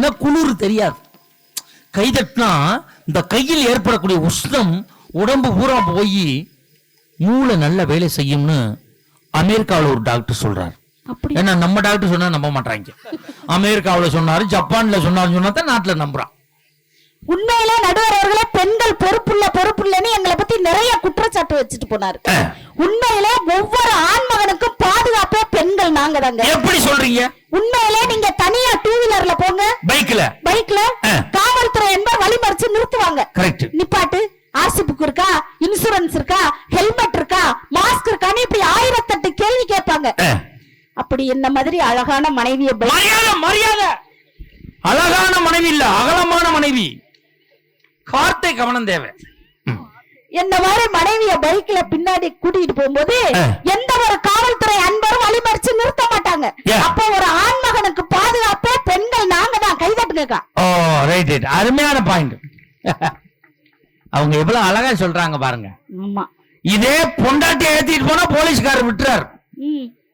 ஏன்னா குளிர் தெரியாது. கை தட்டினா இந்த கையில் ஏற்படக்கூடிய உஷ்ணம் உடம்பு பூரா போய் மூளை நல்ல வேலை செய்யும்னு அமெரிக்காவில் ஒரு டாக்டர் சொல்றாரு. ஏன்னா நம்ம டாக்டர் சொன்னா நம்ப மாட்டாங்க. அமெரிக்காவில் சொன்னாரு ஜப்பான்ல சொன்னாரு சொன்னா தான் நாட்டுல நம்புறான். உண்மையிலே நடுவர் அவர்களே பெண்கள் பொறுப்புள்ள பொறுப்புள்ளன்னு எங்களை பத்தி நிறைய குற்றச்சாட்டு வச்சுட்டு போனாரு. உண்மையிலே ஒவ்வொரு ஆண் மகனுக்கும் பாதுகாப்பே பெண்கள் நாங்க தாங்க எப்படி சொல்றீங்க? உண்மையிலே நீங்க தனியா டூ வீலர்ல போங்க. பைக்ல. பைக்ல. காவல்துறை என்பர் வழிமறிச்சு நிறுத்துவாங்க. கரெக்ட் நிப்பாட்டு. ஆர்சி புக் இருக்கா? இன்சூரன்ஸ் இருக்கா? ஹெல்மெட் இருக்கா? மாஸ்க் இருக்கான்னு இப்படி ஆயிரத்தெட்டு கேள்வி கேட்பாங்க. அப்படி என்ன மாதிரி அழகான மனைவிய மரியாதை மரியாதை. அழகான மனைவி இல்ல அகலமான மனைவி. கார்த்தை கவனம் தேவை. என்ன மாதிரி மனைவிய பைக்ல பின்னாடி கூட்டிட்டு போகும்போது. எந்த ஒரு காவல்துறை அன்பரும் வழிமறிச்சு நிறுத்த மாட்டாங்க? அப்ப ஒரு ஆண் மகனுக்கு பாதுகாப்பே பெண்கள் நாங்க தான். கைதட்டுங்கக்கா ஓ ரைட் ரைட் அருமையான பாயிண்ட் அவங்க எவ்வளவு அழகா சொல்றாங்க பாருங்க. ஆமா. இதே பொண்டாட்டி ஏத்திட்டு போனா போலீஸ்காரர் விட்டுறாரு.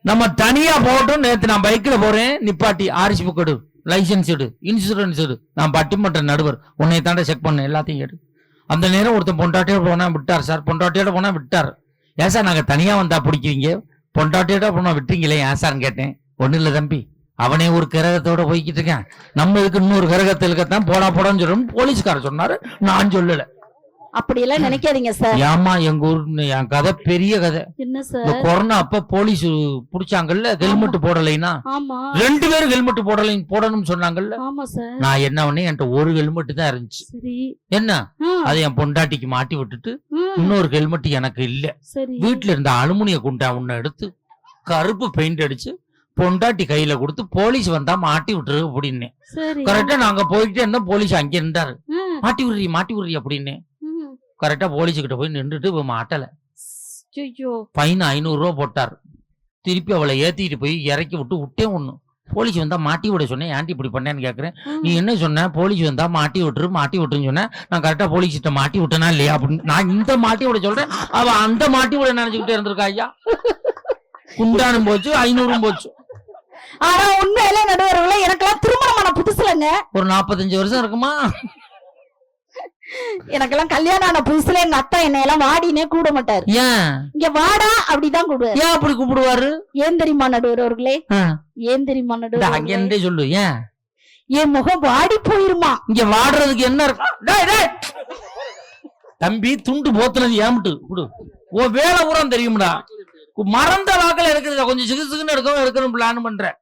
நம்ம தனியா போகட்டும். நேத்து நான் பைக்ல போறேன். நிப்பாட்டி ஆர்சி புக் எடு லைசென்ஸ் எடு. இன்சூரன்ஸ் எடு. நான் பட்டிமன்ற நடுவர். உன்னை தாண்ட செக் பண்ண எல்லாத்தையும் எடு. அந்த நேரம் ஒருத்தன் பொண்டாட்டியோட போனா விட்டார் சார். பொண்டாட்டியோட போனா விட்டார். ஏன் சார் நாங்கள் தனியாக வந்தா பிடிக்கிறீங்க பொண்டாட்டியோட போனா விட்டீங்களே ஏன் சார்னு கேட்டேன். ஒன்றும் இல்லை தம்பி. அவனே ஒரு கிரகத்தோட போய்கிட்டு இருக்கான். நம்ம இதுக்கு இன்னொரு கிரகத்தில் இருக்கத்தான் போடா போடான்னு சொல்லணும் போலீஸ்காரர் சொன்னாரு. நான் சொல்லலை. அப்படி எல்லாம் நினைக்காதீங்க சார். ஏமா எங்க ஊர் என் கதை பெரிய கதை. என்ன இந்த சார் கொரோனா அப்ப போலீஸ் புடிச்சாங்கல்ல ஹெல்மெட் போடலைன்னா? ஆமா. ரெண்டு பேரும் ஹெல்மெட் போடலை போடணும்னு சொன்னாங்கல்ல? ஆமா சார். நான் என்ன பண்ணேன் என்கிட்ட ஒரு ஹெல்மெட் தான் இருந்துச்சு. சரி. என்ன? ஆ, அதை என் பொண்டாட்டிக்கு மாட்டி விட்டுட்டு இன்னொரு ஹெல்மெட் எனக்கு இல்ல. சரி. வீட்டுல இருந்த அலுமினிய குண்டா ஒண்ணு எடுத்து கருப்பு பெயிண்ட் அடிச்சு பொண்டாட்டி கையில கொடுத்து போலீஸ் வந்தா மாட்டி விட்டுரு அப்படின்னு சரி. கரெக்டா நாங்க போய்கிட்டே இருந்தோம் போலீஸ் அங்க இருந்தாரு. மாட்டி விடுறி மாட்டி விடுறி அப்படின்னு கரெக்டா போலீஸ் கிட்ட போய் நின்றுட்டு இப்ப மாட்டல. ஃபைன் ஐநூறு ரூபா போட்டார். திருப்பி அவளை ஏத்திட்டு போய் இறக்கி விட்டு விட்டே ஒண்ணு. போலீஸ் வந்தா மாட்டி விட சொன்னேன். ஏன்டி இப்படி பண்ணேன்னு கேக்குறேன். நீ என்ன சொன்ன? போலீஸ் வந்தா மாட்டி விட்டுரு மாட்டி விட்டுருன்னு சொன்ன. நான் கரெக்டா போலீஸ் கிட்ட மாட்டி விட்டனா இல்லையா? அப்படின்னு. நான் இந்த மாட்டி விட சொல்றேன். அவ அந்த மாட்டி விட நினைச்சுக்கிட்டே இருந்திருக்கா ஐயா. குண்டானும் போச்சு ஐநூறும் போச்சு. ஆனா உண்மையில நடுவர்களே எனக்கெல்லாம் திருமணமான புதுசுலங்க. ஒரு நாற்பத்தஞ்சு வருஷம் இருக்குமா? எனக்கெல்லாம் கல்யாணம் ஆன புதுசுல எங்க அத்தா என்னை எல்லாம் வாடினே கூட மாட்டாரு. ஏன்? இங்க வாடா அப்படிதான் கூடுவாரு ஏன் அப்படி கூப்பிடுவாரு? ஏன் தெரியுமா நடுவர் அவர்களே? ஏன் தெரியுமா இந்த நடுவர் அங்க அவர்களே? இருந்தே சொல்லு ஏன்? என் முகம் வாடி போயிருமா? இங்க வாடுறதுக்கு என்ன. தம்பி துண்டு போத்துனது ஏமிட்டு குடு. உன் வேலை பூரா தெரியும்டா. மறந்த வாக்கில் இருக்குது கொஞ்சம் சிகிச்சைக்குன்னு எடுக்கவும் எடுக்கணும் பிளான் பண்றேன்.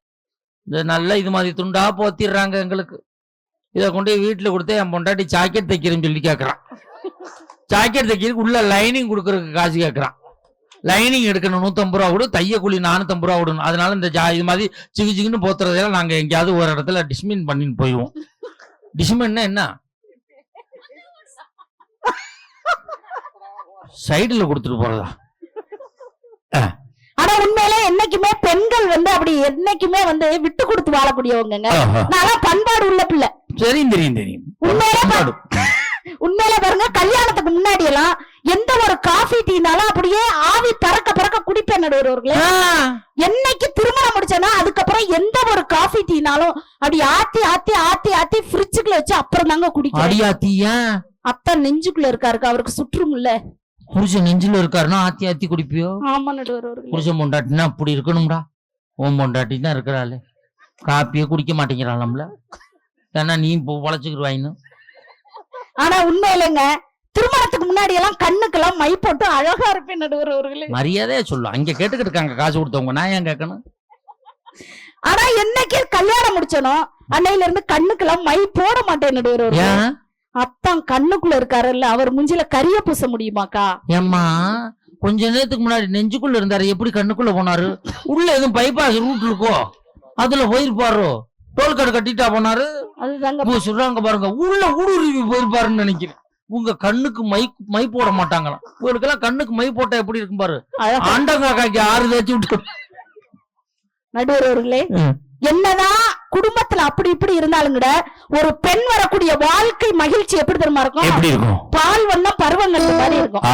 இது நல்ல இது மாதிரி துண்டா போத்திடுறாங்க எங்களுக்கு. இதை கொண்டு போய் வீட்டில் கொடுத்து என் பொண்டாட்டி ஜாக்கெட் தைக்கிறேன்னு சொல்லி கேட்குறான் ஜாக்கெட் தைக்கிறதுக்கு உள்ள லைனிங் கொடுக்கறதுக்கு காசு கேட்கறான் லைனிங் எடுக்கணும் நூற்றம்பது ரூபா கொடு தைய கூலி நானூற்றம்பது ரூபா விடணும் அதனால இந்த ஜா இது மாதிரி சிக்கு சிக்குன்னு போத்துறதெல்லாம் நாங்கள் எங்கேயாவது ஒரு இடத்துல டிஸ்மின் பண்ணின்னு போயிடுவோம். டிஸ்மின்னா என்ன? சைடுல கொடுத்துட்டு போறதா? ஆனா உண்மையிலே என்னைக்குமே பெண் என்னைக்குமே வந்து விட்டு கொடுத்து வாழக்கூடியவங்கங்க. ஆஹா. நான் பண்பாடு உள்ள பிள்ளை. தெரியும் தெரியும் தெரியும். உண்மையிலே. உண்மையில பாருங்க கல்யாணத்துக்கு முன்னாடி எல்லாம் எந்த ஒரு காஃபி டீனாலும் அப்படியே ஆவி பறக்க பறக்க குடிப்பேன் நடுவர்களே என்னைக்கு திருமணம் முடிச்சேன்னா அதுக்கப்புறம் எந்த ஒரு காஃபி டீனாலும் அப்படி ஆத்தி ஆத்தி ஆத்தி ஆத்தி ஃப்ரிட்ஜுக்குள்ள வச்சு அப்புறம் தாங்க குடிக்கிறேன். அத்தை நெஞ்சுக்குள்ள இருக்காருக்கு அவருக்கு சுற்றுமுல்ல புருஷன் நெஞ்சில இருக்காருன்னா ஆத்தி ஆத்தி குடிப்பியோ? ஆமா நடுவர் புருஷன் பொண்டாட்டினா அப்படி இருக்கணும்டா. உன் பொண்டாட்டி தான் இருக்கிறாள். காப்பியே குடிக்க மாட்டேங்கிறாள் நம்மள. ஏன்னா நீ பொழைச்சிக்கிடுவாயின்னு ஆனா உண்மையிலங்க திருமணத்துக்கு முன்னாடி எல்லாம் கண்ணுக்கெல்லாம் மை போட்டு அழகா இருப்பேன் நடுவர் அவர்களே. மரியாதையா சொல்லு. அங்க கேட்டுக்கிட்டு இருக்காங்க காசு கொடுத்தவங்க. நான் ஏன் கேட்கணும்? ஆனா என்னைக்கு கல்யாணம் முடிச்சனோ அன்னையில இருந்து கண்ணுக்கெல்லாம் மை போட மாட்டேன் நடுவர் ஏன்? அத்தான் கண்ணுக்குள்ள இருக்காருல்ல அவர் முஞ்சில கரிய பூச முடியுமாக்கா? ஏம்மா? கொஞ்ச நேரத்துக்கு முன்னாடி நெஞ்சுக்குள்ள இருந்தாரு. எப்படி கண்ணுக்குள்ள போனாரு? உள்ள எதுவும் பைபாஸ் ரூட் இருக்கோ அதுல போயிருப்பாரோ டோல் கார்டு கட்டிட்டா போனாரு. சொல்றாங்க பாருங்க உள்ள ஊடுருவி போயிருப்பாருன்னு நினைக்கிறேன். உங்க கண்ணுக்கு மை மை போட மாட்டாங்களாம். உங்களுக்கெல்லாம் கண்ணுக்கு மை போட்டா எப்படி இருக்கும் பாரு? அழகா. ஆண்டங்க காக்கி ஆறு தேய்ச்சி விட்டு நடுவர் அவர்களே என்னதான் குடும்பத்துல அப்படி இப்படி இருந்தாலும் கூட ஒரு பெண் வரக்கூடிய வாழ்க்கை மகிழ்ச்சி எப்படி தெரியுமா இருக்கும்? பால் வண்ணம் பருவங்கள் மாதிரி இருக்கும்.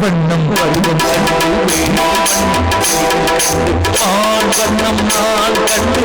வண்ணம் பருவம் ஆண் வண்ணம் நான் கண்டு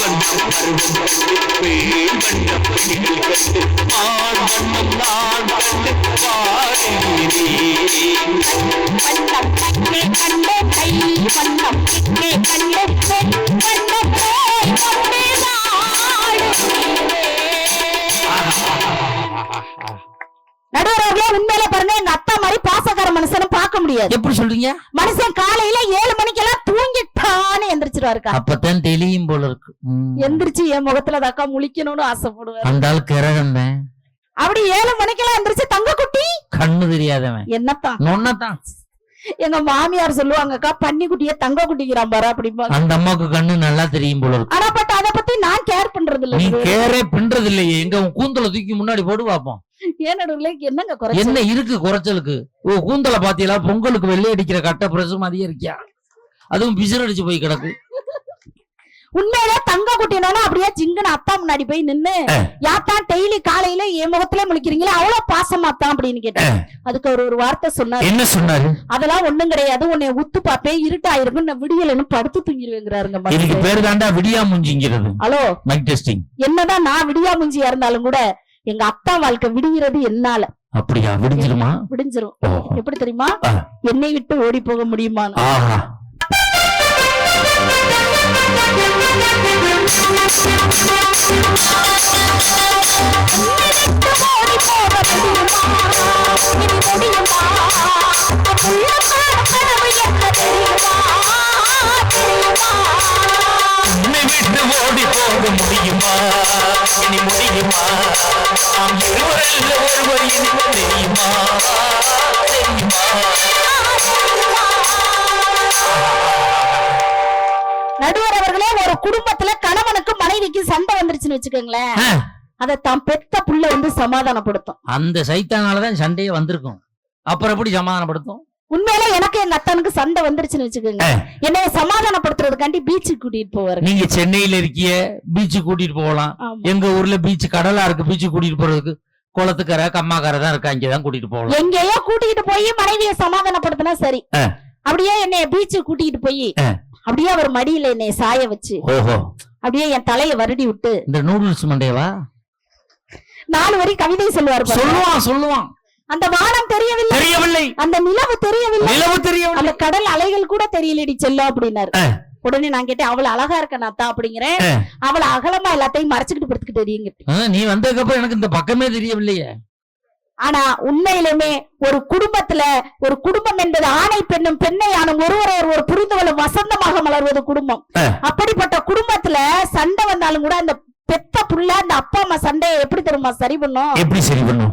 பாடி நடுவரவர்களே உண்மையில பாருங்க எங்க அத்தா மாதிரி பாசக்கார மனுஷனும் பார்க்க முடியாது. எப்படி சொல்றீங்க? மனுஷன் காலையில ஏழு மணிக்கெல்லாம் தூங்கிட்டான்னு எந்திரிச்சிருவாருக்கா? அப்பதான் தெளியும் போல இருக்கு. எந்திரிச்சு என் முகத்துல தாக்கா முழிக்கணும்னு ஆசைப்படுவாரு. அந்த ஆள் கிரகந்தேன் அப்படி ஏழு மணிக்கெல்லாம் எந்திரிச்சு தங்க குட்டி கண்ணு தெரியாதவன். என்னத்தான் நொன்னதான் எங்க மாமியார் சொல்லுவாங்கக்கா பன்னி குட்டிய தங்க குட்டிக்கிறான் பாரு அப்படிம்பாங்க. அந்த அம்மாவுக்கு கண்ணு நல்லா தெரியும் போல இருக்கு. ஆனா பட் அத பத்தி நான் கேர் பண்றது இல்ல நீ கேரே. பின்றது இல்லையே எங்க கூந்தல தூக்கி முன்னாடி போட்டு பாப்போம். ஏன் நடுவுல என்னங்க என்ன இருக்கு குறைச்சலுக்கு? ஓ கூந்தல பாத்தீங்களா பொங்கலுக்கு வெள்ளை அடிக்கிற கட்ட பிரசு மாதிரியே இருக்கியா? அதுவும் பிசிறு அடிச்சு போய் கிடக்கு. உண்மையிலே தங்க குட்டினாலும் அப்படியே ஜிங்குன்னு அத்தா முன்னாடி போய் நின்னு யாத்தா டெய்லி காலையில என் முகத்திலே முழிக்கிறீங்களா அவ்வளவு பாசமாத்தான் அப்படின்னு கேட்டேன். அதுக்கு அவர் ஒரு வார்த்தை சொன்னாரு. என்ன சொன்னாரு? அதெல்லாம் ஒண்ணும் கிடையாது உன்னை உத்து பாப்பேன் இருட்டாயிருக்கும் நான் விடியலன்னு படுத்து தூங்கிடுவேங்கிறாருங்க இதுக்கு. பேரு தாண்டா விடியா முஞ்சிங்கிறது. ஹலோ. மைக் டெஸ்டிங் என்னதான் நான் விடியா முஞ்சியா இருந்தாலும் கூட எங்க அத்தா வாழ்க்கை விடுகிறது என்னால. அப்படியா? விடிஞ்சிருமா? விடிஞ்சிரும். எப்படி தெரியுமா. என்னை விட்டு ஓடி போக முடியுமா? தெரியுமா உன்னை விட்டு ஓடி போக முடியுமா? இனி முடியுமா? நாம் இருவரல்ல ஒருவர் இனி தெரியுமா? நடுவர் அவர்களே ஒரு குடும்பத்துல கணவனுக்கு மனைவிக்கு சண்டை வந்துருச்சுன்னு வச்சுக்கோங்களேன். தெரியுமா அதை தான் பெத்த புள்ள வந்து சமாதானப்படுத்தும். அந்த சைத்தானாலதான் சண்டையே வந்திருக்கும். அப்புறம் எப்படி சமாதானப்படுத்தும்? உண்மையில எனக்கு எங்க அத்தனுக்கு சண்டை வந்துருச்சுன்னு வச்சுக்கோங்க ஆ. என்னைய சமாதானப்படுத்துறதுக்காண்டி பீச்சுக்கு கூட்டிட்டு போவாரு நீங்க சென்னையில இருக்கிய பீச்சு கூட்டிட்டு போகலாம். எங்க ஊர்ல பீச் கடலா இருக்கு பீச்சு கூட்டிட்டு போறதுக்கு குளத்துக்கரை கம்மாக்கரை தான் இருக்கா இங்கதான் கூட்டிட்டு போகலாம் எங்கேயோ கூட்டிட்டு போய் மனைவிய சமாதானப்படுத்தினா சரி. அப்படியே என்னைய பீச்சுக்கு கூட்டிட்டு போய். அப்படியே அவர் மடியில என்னைய சாய வச்சு அப்படியே என் தலைய வருடி விட்டு இந்த நூடுல்ஸ் மண்டையவா நாலு வரி கவிதை சொல்லுவார். சொல்லுவான் சொல்லுவான் அந்த வானம் தெரியவில்லை. தெரியவில்லை. அந்த நிலவு தெரியவில்லை. நிலவு தெரியவில்லை. அந்த கடல் அலைகள் கூட தெரியலடி செல்லும் அப்படின்னாரு. உடனே நான் கேட்டேன் அவள அழகா இருக்க நாத்தா அப்படிங்கிறேன். அவள அகலமா எல்லாத்தையும் மறைச்சுக்கிட்டு படுத்துக்கிட்டு தெரியுங்க நீ வந்ததுக்கு அப்புறம் எனக்கு இந்த பக்கமே தெரியவில்லையே. ஆனா உண்மையிலுமே ஒரு குடும்பத்துல ஒரு குடும்பம் என்பது ஆணை பெண்ணும் பெண்ணை ஆணும் ஒருவரை ஒரு புரிந்து கொள்ளும் வசந்தமாக மலர்வது குடும்பம். அப்படிப்பட்ட குடும்பத்துல சண்டை வந்தாலும் கூட அந்த பெத்த புள்ள அந்த அப்பா அம்மா சண்டையை எப்படி தெரியுமா சரி பண்ணும்? எப்படி சரி பண்ணும்?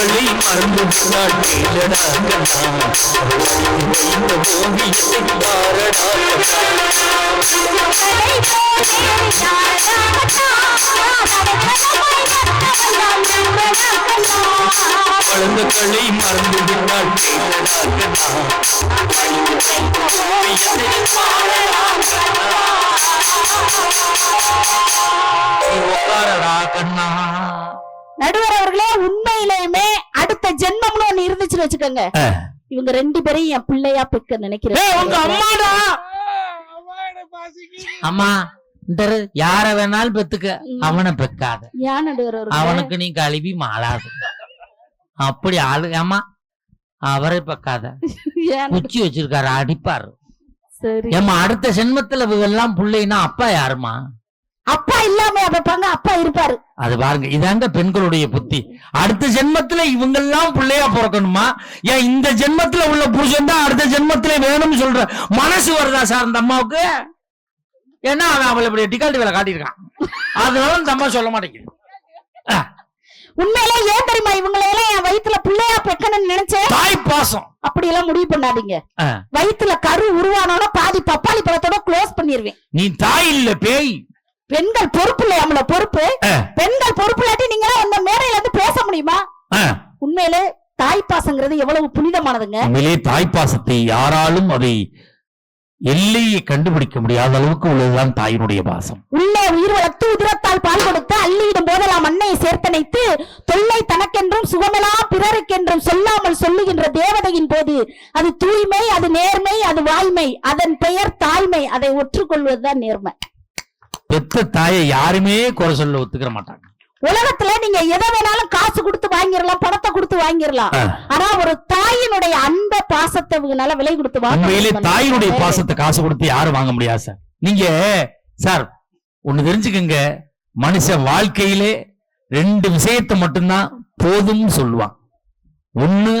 கண்ணா மறந்து படிப்பு வைத்த ஓவியத்தை பாரடா மறந்து கண்ணா. நடுவர் அவர்களே உண்மையிலேயுமே அடுத்த ஜென்மம்னு ஒண்ணு இருந்துச்சுன்னு வச்சுக்கோங்க. இவங்க ரெண்டு பேரையும் என் பிள்ளையா பெக்க நினைக்கிறேன். ஏய், உங்க அம்மாடா! அம்மா யார வேணாலும் பெத்துக்க. அவனை பெக்காத. அவனுக்கு நீ கழுவி மாளாது. அப்படி ஆளு அம்மா அவரை பெக்காத. குச்சி வச்சிருக்காரு அடிப்பாரு. சரி. ஏம்மா அடுத்த ஜென்மத்துல இவங்கெல்லாம் புள்ளைன்னா அப்பா யாருமா அப்பா இல்லாம வைப்பாங்க அப்பா இருப்பாரு. அது பாருங்க இதாங்க பெண்களுடைய புத்தி. அடுத்த ஜென்மத்துல இவங்கெல்லாம் பிள்ளையா பிறக்கணுமா? ஏன் இந்த ஜென்மத்துல உள்ள புருஷன் தான் அடுத்த ஜென்மத்துல வேணும்னு சொல்ற மனசு வருதா சார் அந்த அம்மாவுக்கு? ஏன்னா அவன் அவளை இப்படி டிகால்ட் வேலை காட்டியிருக்கான். அதனால அந்த அம்மா சொல்ல மாட்டேங்குது. உண்மையிலே ஏன் தெரியுமா இவங்களை எல்லாம் என் வயித்துல பிள்ளையா பெக்கணும்னு நினைச்சேன்? தாய் பாசம். அப்படி எல்லாம் முடிவு பண்ணாதீங்க. ஆ. வயித்துல கரு உருவானோட பாதி பப்பாளி பழத்தோட க்ளோஸ் பண்ணிருவேன். நீ தாய் இல்ல பேய். பெண்கள் பொறுப்பு இல்லையாமல பொறுப்பு. பெண்கள் பொறுப்பு இல்லாட்டி நீங்க அந்த மேடையில இருந்து பேச முடியுமா. உண்மையிலே தாய் பாசங்கிறது எவ்வளவு புனிதமானதுங்க. உண்மையிலே தாய் பாசத்தை யாராலும் அதை எல்லையை கண்டுபிடிக்க முடியாத அளவுக்கு உள்ளதுதான் தாயினுடைய பாசம். உள்ளே உயிர் வளர்த்து உதிரத்தால் பால் கொடுத்து அள்ளியிடும் போதெல்லாம் மண்ணை சேர்த்தனைத்து தொல்லை தனக்கென்றும் சுகமெல்லாம் பிறருக்கென்றும் சொல்லாமல் சொல்லுகின்ற தேவதையின் போது அது தூய்மை அது நேர்மை அது வாய்மை அதன் பெயர் தாய்மை அதை ஒற்றுக்கொள்வதுதான் நேர்மை. பெத்த தாயை யாருமே குறை சொல்ல ஒத்துக்கிற மாட்டாங்க. உலகத்துல நீங்க எதை வேணாலும் காசு கொடுத்து வாங்கிடலாம் பணத்தை கொடுத்து வாங்கிடலாம். ஆனா ஒரு தாயினுடைய அன்ப பாசத்தை இவங்கனால விலை கொடுத்து உண்மையிலே? தாயினுடைய பாசத்தை காசு கொடுத்து யாரும் வாங்க முடியாது சார். நீங்க சார் ஒண்ணு தெரிஞ்சுக்கங்க. மனுஷன் வாழ்க்கையிலே ரெண்டு விஷயத்தை மட்டும்தான் போதும்னு சொல்லுவான். ஒண்ணு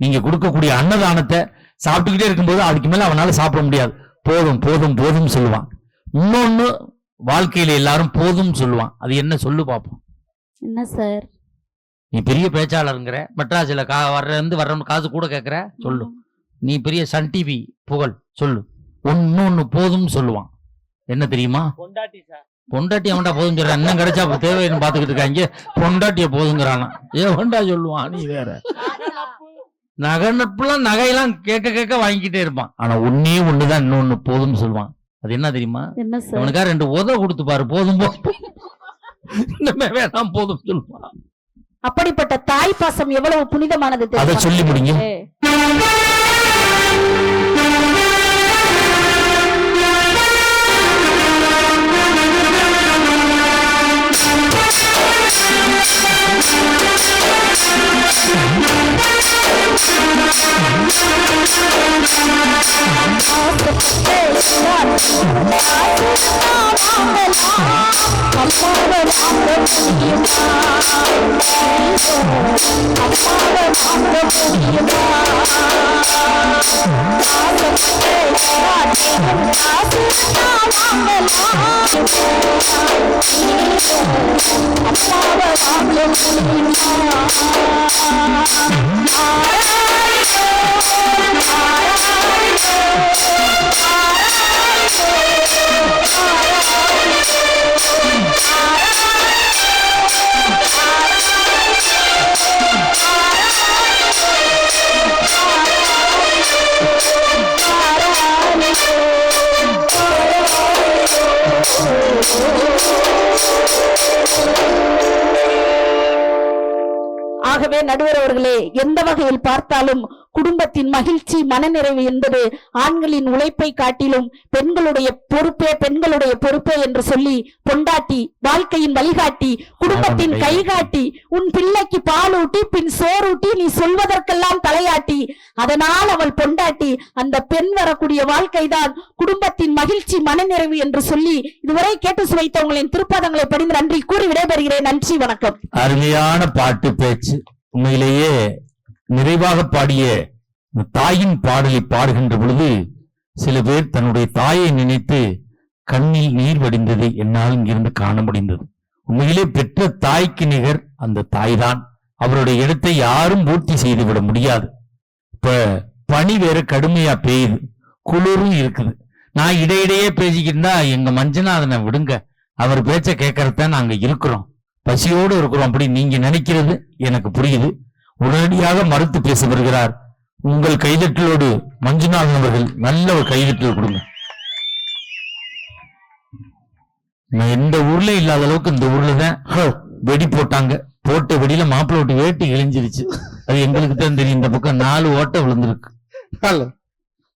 நீங்க கொடுக்கக்கூடிய அன்னதானத்தை சாப்பிட்டுக்கிட்டே இருக்கும்போது அதுக்கு மேல அவனால சாப்பிட முடியாது. போதும் போதும் போதும் சொல்லுவான். இன்னொன்னு வாழ்க்கையில எல்லாரும் போதும் சொல்லுவான். அது என்ன சொல்லு பார்ப்போம் என்ன சார்? நீ பெரிய பேச்சாளருங்கிற. மெட்ராஸ்ல கா வர்ற இருந்து வர்றவன் காசு கூட கேட்கற சொல்லு. நீ பெரிய சன் டிவி புகழ். சொல்லு. ஒன்னு போதும் சொல்லுவான். என்ன தெரியுமா? பொண்டாட்டி சார். பொண்டாட்டி அவன்டா போதும் சொல்றான். இன்னும் கிடைச்சா அப்ப தேவைன்னு பாத்துக்கிட்டு இருக்காங்க. பொண்டாட்டிய போதுங்கிறானா. ஏவன்டா சொல்லுவான்? நீ வேற. நகை நட்புலாம் நகையெல்லாம் கேட்க கேட்க வாங்கிக்கிட்டே இருப்பான். ஆனா ஒன்னே ஒண்ணுதான் இன்னொன்னு போதும் சொல்லுவான். அது என்ன தெரியுமா? என்ன சார் அவனுக்கா ரெண்டு உத கொடுத்து பாரு போதும் போதும் வேணாம் போதும் சொல்லுவான் அப்படிப்பட்ட தாய் பாசம் எவ்வளவு புனிதமானது அதை? சொல்லி முடிங்க. Oh ஆகவே நடுவர் அவர்களே எந்த வகையில் பார்த்தாலும் குடும்பத்தின் மகிழ்ச்சி மனநிறைவு என்பது ஆண்களின் உழைப்பை காட்டிலும் பெண்களுடைய பொறுப்பே பெண்களுடைய பொறுப்பே என்று சொல்லி பொண்டாட்டி வாழ்க்கையின் வழிகாட்டி குடும்பத்தின் கைகாட்டி உன் பிள்ளைக்கு பாலூட்டி பின் சோறூட்டி நீ சொல்வதற்கெல்லாம் தலையாட்டி. அதனால் அவள் பொண்டாட்டி அந்த பெண் வரக்கூடிய வாழ்க்கைதான் குடும்பத்தின் மகிழ்ச்சி மனநிறைவு என்று சொல்லி இதுவரை கேட்டு சுவைத்தவங்களின் திருப்பாதங்களை படிந்து நன்றி கூறி விடைபெறுகிறேன். நன்றி வணக்கம். அருமையான பாட்டு பேச்சு. உண்மையிலேயே நிறைவாக பாடிய தாயின் பாடலை பாடுகின்ற பொழுது சில பேர் தன்னுடைய தாயை நினைத்து கண்ணில் நீர் வடிந்ததை என்னால் இங்கிருந்து காண முடிந்தது. உண்மையிலே பெற்ற தாய்க்கு நிகர் அந்த தாய்தான். அவருடைய இடத்தை யாரும் பூர்த்தி செய்து விட முடியாது. இப்ப பனி வேற கடுமையா பெய்யுது. குளிரும் இருக்குது. நான் இடையிடையே பேசிக்கிட்டு இருந்தா எங்க மஞ்சனாதனை விடுங்க. அவர் பேச்ச கேட்கறத நாங்க இருக்கிறோம். பசியோடு இருக்கிறோம் அப்படி நீங்க நினைக்கிறது எனக்கு புரியுது. உடனடியாக மறுத்து பேச வருகிறார். உங்கள் கைதட்டலோடு மஞ்சுநாதன் அவர்கள் நல்ல ஒரு கைதட்டல் கொடுங்க. நான் எந்த ஊர்ல இல்லாத அளவுக்கு இந்த ஊர்ல தான் ஹ, வெடி போட்டாங்க. போட்ட வெடியில மாப்பிள்ள விட்டு வேட்டி இழிஞ்சிருச்சு. அது எங்களுக்கு தான் தெரியும். இந்த பக்கம் நாலு ஓட்டை விழுந்திருக்கு. Hello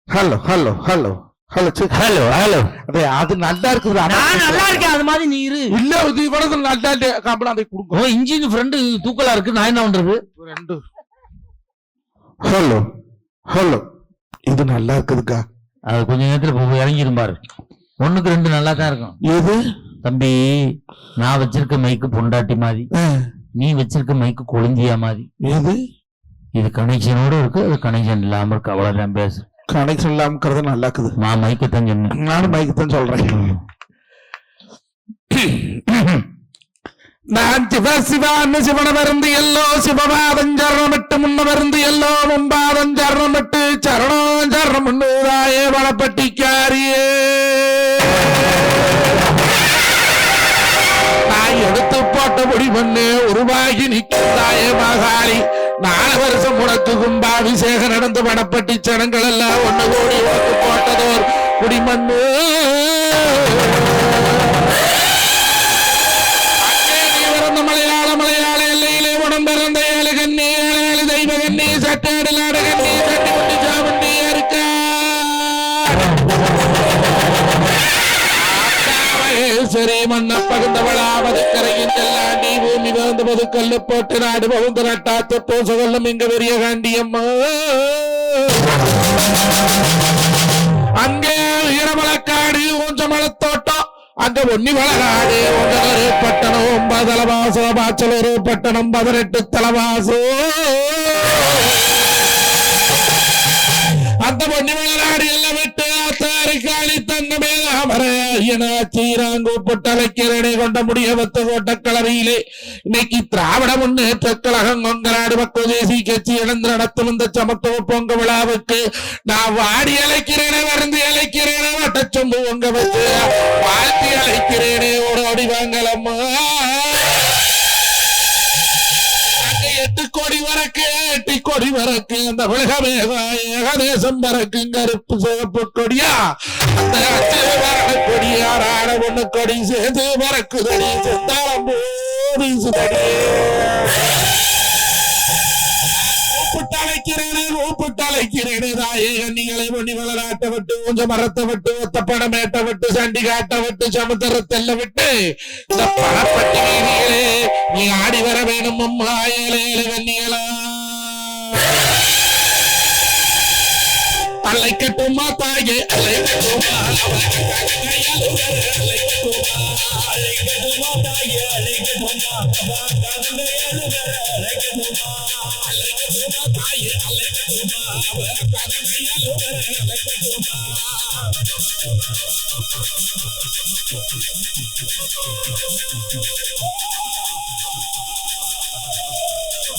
hello hello hello. Hello hello hello. அதே அது நல்லா இருக்குது நான் நல்லா இருக்கேன் அது மாதிரி நீ இரு. இல்ல இது இவ்வளவு நல்லா கம்பளம் அதை கொடுங்க. ஓ இன்ஜின் ஃப்ரெண்டு தூக்கலா இருக்கு நான் என்ன பண்றது? ரெண்டு. Hello hello. இது நல்லா இருக்குதுக்கா. அது கொஞ்ச நேரத்துல போய் பாரு. ஒண்ணுக்கு ரெண்டு நல்லா தான் இருக்கும். எது? தம்பி நான் வச்சிருக்க மைக்கு பொண்டாட்டி மாதிரி. நீ வச்சிருக்க மைக்கு கொழுந்தியா மாதிரி. எது? இது கனெக்ஷனோட இருக்கு அது கனெக்ஷன் இல்லாம இருக்கு அவ்வளவுதான் பேசு கனெக்ஷன் இல்லாம இருக்கிறது நல்லா இருக்குது நான் மைக்கு தான் சொன்னேன். நானும் மைக்கு தான் சொல்றேன் நான் சிவ சிவான்னு சிவன மருந்து எல்லோ சிவபாதம் சரணமிட்டு முன்ன மருந்து எல்லோ மும்பாதம் சரணமிட்டு சரணம் சரணம் தாயே வளப்பட்டிக்காரியே. நான் எடுத்து போட்ட முடி பண்ணு உருவாகி நிற்கும் தாயே மகாளி நாலு வருஷம் உனக்கு கும்பாபிஷேகம் நடந்து வடப்பட்டி சனங்கள் எல்லாம் ஒண்ணு கோடி உனக்கு போட்டதோர் குடிமண்ணு. மலையாள மலையாள எல்லையிலே உடன் பிறந்த ஏழு கண்ணி ஏழு தெய்வ கண்ணி சட்டேடு நாடு கண்ணி சட்டி குட்டி சாமண்டி இருக்கா சரி பூமி வந்து பதுக்கல்லு போட்டு நாடு பகுந்த நட்டாத்து பூசகல்லும் இங்க பெரிய காண்டியம்மா அங்கே ஈரமலக்காடு ஊஞ்சமலத்தோட்டம் அங்க ஒன்னி வளராடு ஒன்றொரு பட்டணம் ஒன்பதலவாசோ பாச்சலூர் பட்டணம் பதினெட்டு தலவாசு. அந்த பொன்னி ஆத்தாரி காளி கொண்ட முடிய வத்த இன்னைக்கு திராவிட முன்னேற்ற கழகம் கொங்கநாடு மக்கள் தேசிய கட்சி இழந்து நடத்தும் இந்த சமத்துவ பொங்க விழாவுக்கு நான் வாடி அழைக்கிறேனே வருந்து அழைக்கிறேனே வட்டச்சொம்பு உங்க வச்சு வாழ்த்தி அழைக்கிறேனே ஓடோடி வாங்கலம்மா. கோடி வரக்கு எட்டு அந்த உலகமே ஏகதேசம் வரக்கு கருப்பு சிவப்பு கொடியா? அந்த அச்சு வரண கொடியாராட ஒண்ணு கொடி சேர்ந்து வரக்குதடி செந்தாளம் போது சுதடி கூப்பிட்டழைக்கிறேனே கூப்பிட்டழைக்கிறேனே தாயே கண்ணிகளை பொண்ணி வளராட்ட விட்டு கொஞ்சம் மரத்தை விட்டு ஒத்தப்படம் ஏட்ட விட்டு சண்டி காட்ட விட்டு சமுத்திரத்தெல்ல விட்டு இந்த பணப்பட்டி நீ ஆடி வர வேணும் அம்மா ஏழை கண்ணிகளா al hay que tomar talle, al hay que tomar, al hay que tomar, al hay que tomar, al hay que tomar, al hay que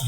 I'm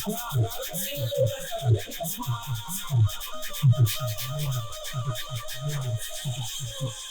Thank you.